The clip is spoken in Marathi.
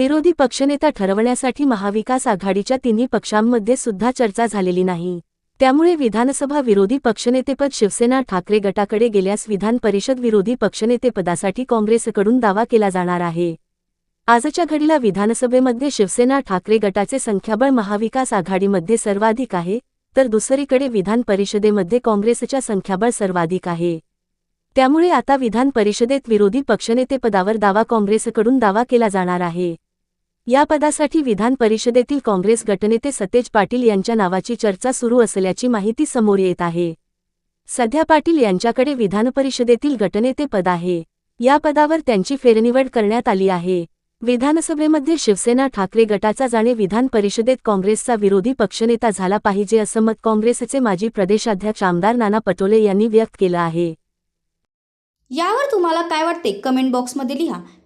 विरोधी पक्षनेता ठरवण्यासाठी महाविकास आघाडीच्या तिन्ही पक्षांमध्ये सुद्धा चर्चा झालेली नाही. त्यामुळे विधानसभा विरोधी पक्षनेतेपद शिवसेना ठाकरे गटाकडे गेल्यास विधान परिषद विरोधी पक्षनेतेपदासाठी काँग्रेसकडून दावा केला जाणार आहे. आजच्या घडीला विधानसभेमध्ये शिवसेना ठाकरे गटाचे संख्याबळ महाविकास आघाडीमध्ये सर्वाधिक आहे तर दुसरीकडे विधान परिषदेमध्ये काँग्रेसच्या संख्याबळ सर्वाधिक आहे. त्यामुळे आता विधान परिषदेत विरोधी पक्षनेतेपदावर दावा काँग्रेसकडून दावा केला जाणार आहे. या पदासाठी विधान परिषदेतील काँग्रेस गटनेते सतेज पाटील यांच्या नावाची चर्चा सुरू असल्याची माहिती समोर येत आहे. सध्या पाटील यांच्याकडे विधानपरिषदेतील गटनेते पद आहे. या पदावर त्यांची फेरनिवड करण्यात आली आहे. विधानसभेमध्ये शिवसेना ठाकरे गटाचा जाणे विधान परिषदेत काँग्रेसचा विरोधी पक्षनेता झाला पाहिजे असं मत काँग्रेसचे माजी प्रदेशाध्यक्ष आमदार नाना पटोले यांनी व्यक्त केलं आहे. यावर तुम्हाला काय वाटते? कमेंट बॉक्समध्ये लिहा.